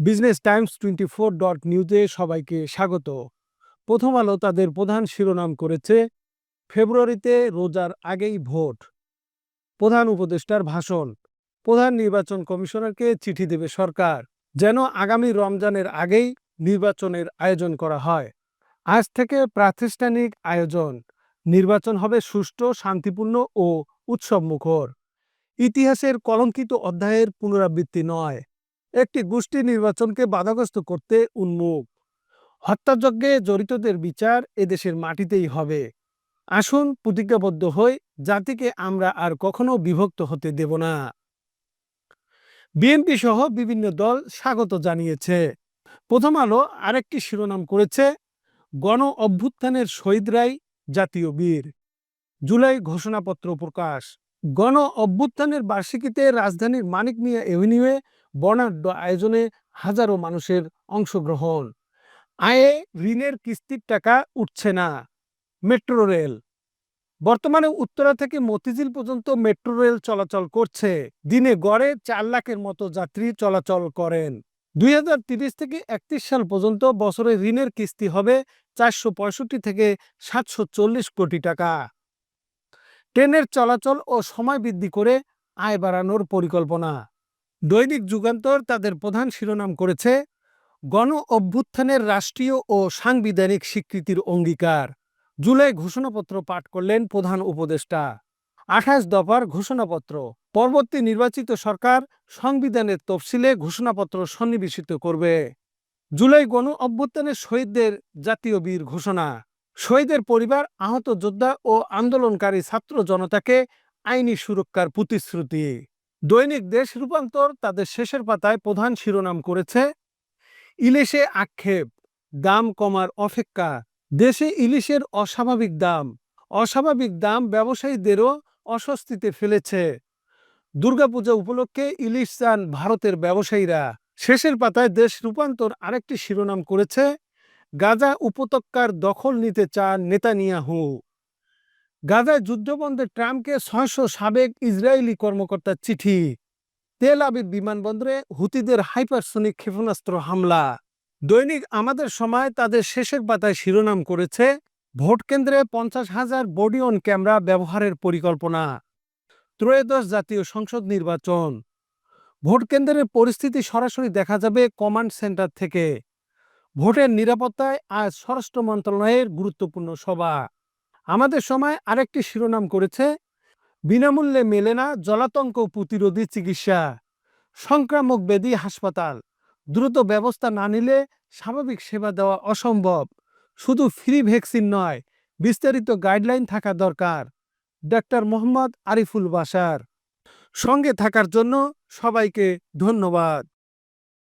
Business times twenty four dot নিউজে সবাইকে স্বাগত। প্রথম আলো তাদের প্রধান শিরোনাম করেছে, ফেব্রুয়ারিতে রোজার আগেই ভোট। প্রধান উপদেষ্টার ভাষণ, প্রধান নির্বাচন কমিশনারকে চিঠি দেবে সরকার, যেন আগামী রমজানের আগেই নির্বাচনের আয়োজন করা হয়। আজ থেকে প্রাতিষ্ঠানিক আয়োজন, নির্বাচন হবে সুষ্ঠু, শান্তিপূর্ণ ও উৎসবমুখর। ইতিহাসের কলঙ্কিত অধ্যায়ের পুনরাবৃত্তি নয় একটি গোষ্ঠী নির্বাচনকে বাধাগ্রস্ত করতে উন্মুখ। হত্যাযজ্ঞে জড়িতদের বিচার এদেশের মাটিতেই হবে। আসুন প্রতিজ্ঞাবদ্ধ হই, জাতিকে আমরা আর কখনো বিভক্ত হতে দেব না। বিএনপি সহ বিভিন্ন দল স্বাগত জানিয়েছে। প্রথম আলো আরেকটি শিরোনাম করেছে, গণ অভ্যুত্থানের শহীদরাই জাতীয় বীর। জুলাই ঘোষণাপত্র প্রকাশ। গণ অভ্যুত্থানের বার্ষিকীতে রাজধানীর মানিক মিয়া এভিনিউয়ে বর্ণাঢ্য আয়োজনে হাজারো মানুষের অংশগ্রহণ। আয়ে ঋণের কিস্তির টাকা উঠছে না। Metro rail. বর্তমানে উত্তরা থেকে মতিঝিল পর্যন্ত মেট্রো রেল চলাচল করছে। দিনে গড়ে চার লাখের মতো যাত্রী চলাচল করেন। দুই থেকে একত্রিশ সাল পর্যন্ত বছরে ঋণের কিস্তি হবে চারশো পঁয়ষট্টি থেকে সাতশো চল্লিশ কোটি টাকা। ট্রেনের চলাচল ও সময় বৃদ্ধি করে আয় বাড়ানোর পরিকল্পনা। দৈনিক যুগান্তর তাদের প্রধান শিরোনাম করেছে, গণ অভ্যুত্থানের রাষ্ট্রীয় ও সাংবিধানিক স্বীকৃতির অঙ্গীকার। জুলাই ঘোষণাপত্র পাঠ করলেন প্রধান উপদেষ্টা। আঠাশ দফার ঘোষণাপত্র। পরবর্তী নির্বাচিত সরকার সংবিধানের তফসিলে ঘোষণাপত্র সন্নিবেশিত করবে। জুলাই গণ অভ্যুত্থানের শহীদদের জাতীয় বীর ঘোষণা। শহীদের পরিবার, আহত যোদ্ধা ও আন্দোলনকারী ছাত্র জনতাকে আইনি সুরক্ষার প্রতিশ্রুতি। দৈনিক দেশ রূপান্তর তাদের শেষের পাতায় প্রধান শিরোনাম করেছে, ইলিশে আক্ষেপ, দাম কমার অপেক্ষা, দেশে ইলিশের অস্বাভাবিক দাম অস্বাভাবিক দাম ব্যবসায়ীদেরও অস্বস্তিতে ফেলেছে। দুর্গাপূজা উপলক্ষে ইলিশ চান ভারতের ব্যবসায়ীরা। শেষের পাতায় দেশ রূপান্তর আরেকটি শিরোনাম করেছে গাজা উপত্যকার দখল নিতে চান নেতানিয়াহু। গাজায় যুদ্ধবন্ধে ট্রাম্পকে ছয়শো সাবেক ইসরায়েলি কর্মকর্তার চিঠি। তেল আবিব বিমানবন্দরে হুতিদের হাইপারসনিক ক্ষেপণাস্ত্র হামলা। দৈনিক আমাদের সময় তাদের শেষের পাতায় শিরোনাম করেছে, ভোট কেন্দ্রে পঞ্চাশ হাজার বডি অন ক্যামেরা ব্যবহারের পরিকল্পনা। ত্রয়োদশ জাতীয় সংসদ নির্বাচন। ভোট কেন্দ্রের পরিস্থিতি সরাসরি দেখা যাবে কমান্ড সেন্টার থেকে। ভোটের নিরাপত্তায় আজ স্বরাষ্ট্র মন্ত্রণালয়ের গুরুত্বপূর্ণ সভা। আমাদের সময় আরেকটি শিরোনাম করেছে, বিনামূল্যে মেলে না জলাতঙ্ক প্রতিরোধী চিকিৎসা। সংক্রামক ব্যাধি হাসপাতাল, দ্রুত ব্যবস্থা না নিলে স্বাভাবিক সেবা দেওয়া অসম্ভব। শুধু ফ্রি ভ্যাকসিন নয়, বিস্তারিত গাইডলাইন থাকা দরকার। ডাক্তার মোহাম্মদ আরিফুল বাসার সঙ্গে থাকার জন্য সবাইকে ধন্যবাদ।